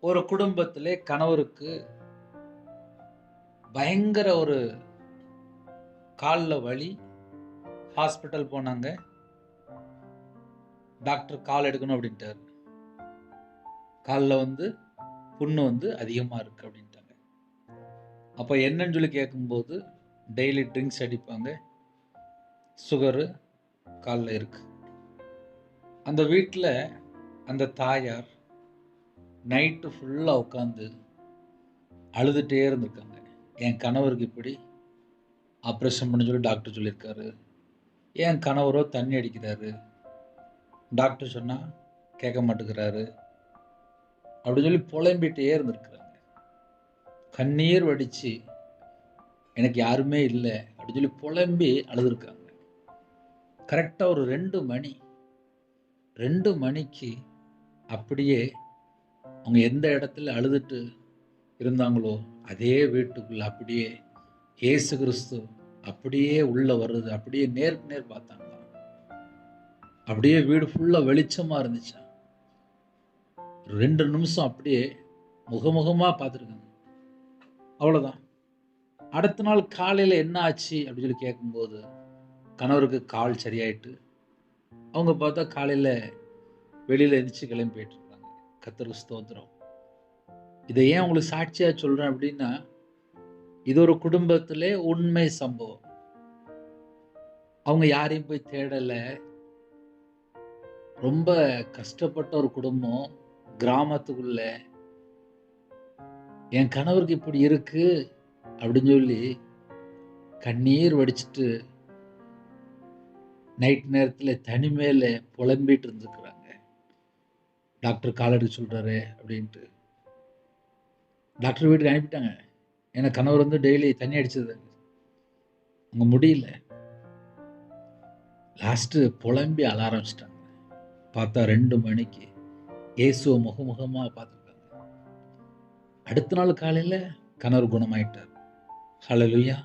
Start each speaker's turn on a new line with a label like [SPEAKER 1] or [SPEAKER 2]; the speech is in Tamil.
[SPEAKER 1] ஒரு குடும்பத்திலே கணவருக்கு பயங்கர ஒரு காலில் வலி ஹாஸ்பிட்டல் போனாங்க. டாக்டர் கால் எடுக்கணும் அப்படின்ட்டாரு. காலில் வந்து புண்ணு வந்து அதிகமாக இருக்குது அப்படின்ட்டாங்க. அப்போ என்னன்னு சொல்லி கேட்கும்போது டெய்லி ட்ரிங்க்ஸ் அடிப்பாங்க. சுகரு காலில் இருக்கு. அந்த வீட்டில் அந்த தாயார் நைட்டு ஃபுல்லாக உட்காந்து அழுதுகிட்டே இருந்திருக்காங்க. என் கணவருக்கு இப்படி ஆப்ரேஷன் பண்ண சொல்லி டாக்டர் சொல்லியிருக்காரு. என் கணவரோ தண்ணி அடிக்கிறாரு. டாக்டர் சொன்னால் கேட்க மாட்டேங்கிறாரு. அப்படின்னு சொல்லி புலம்பிகிட்டே இருந்திருக்கிறாங்க. கண்ணீர் வடித்து எனக்கு யாருமே இல்லை. அப்படின்னு சொல்லி புலம்பி அழுதுருக்காங்க. கரெக்டாக ஒரு ரெண்டு மணி ரெண்டு மணிக்கு அப்படியே அவங்க எந்த இடத்துல அழுதுட்டு இருந்தாங்களோ அதே வீட்டுக்குள்ள அப்படியே இயேசு கிறிஸ்து அப்படியே உள்ள வருது அப்படியே நேருக்கு நேர் பார்த்தாங்களாம் அப்படியே வீடு ஃபுல்லா வெளிச்சமா இருந்துச்சா? ரெண்டு நிமிஷம் அப்படியே முகமுகமா பார்த்துருக்காங்க. அவ்வளோதான் அடுத்த நாள் காலையில் என்ன ஆச்சு அப்படின்னு சொல்லி கேட்கும்போது கணவருக்கு கால் சரியாயிட்டு அவங்க பார்த்தா காலையில் வெளியில் எந்திரிச்சு கிளம்பி போயிட்டு இருக்காங்க ஸ்தோத்திரம். இதை ஏன் உங்களுக்கு சாட்சியாக சொல்கிறேன் அப்படின்னா இது ஒரு குடும்பத்திலே உண்மை சம்பவம். அவங்க யாரையும் போய் தேடலை. ரொம்ப கஷ்டப்பட்ட ஒரு குடும்பம் கிராமத்துக்குள்ள. என் கணவருக்கு இப்படி இருக்கு அப்படின்னு சொல்லி கண்ணீர் வடிச்சிட்டு நைட் நேரத்தில் தனிமையில் புலம்பிட்டு இருந்துக்கிறாங்க டாக்டர் கால் எடுக்க சொல்கிறாரு அப்படின்ட்டு. டாக்டர் வீட்டுக்கு அனுப்பிட்டாங்க. ஏன்னா கணவர் வந்து டெய்லி தண்ணி அடிச்சது. அங்கே முடியல. லாஸ்ட்டு புலம்பி அழ ஆரம்பிச்சிட்டாங்க. பார்த்தா ரெண்டு மணிக்கு. இயேசுவை முகமுகமாக பார்த்துருக்காங்க. அடுத்த நாள் காலையில் கணவர் குணமாயிட்டார். ஹலலுயா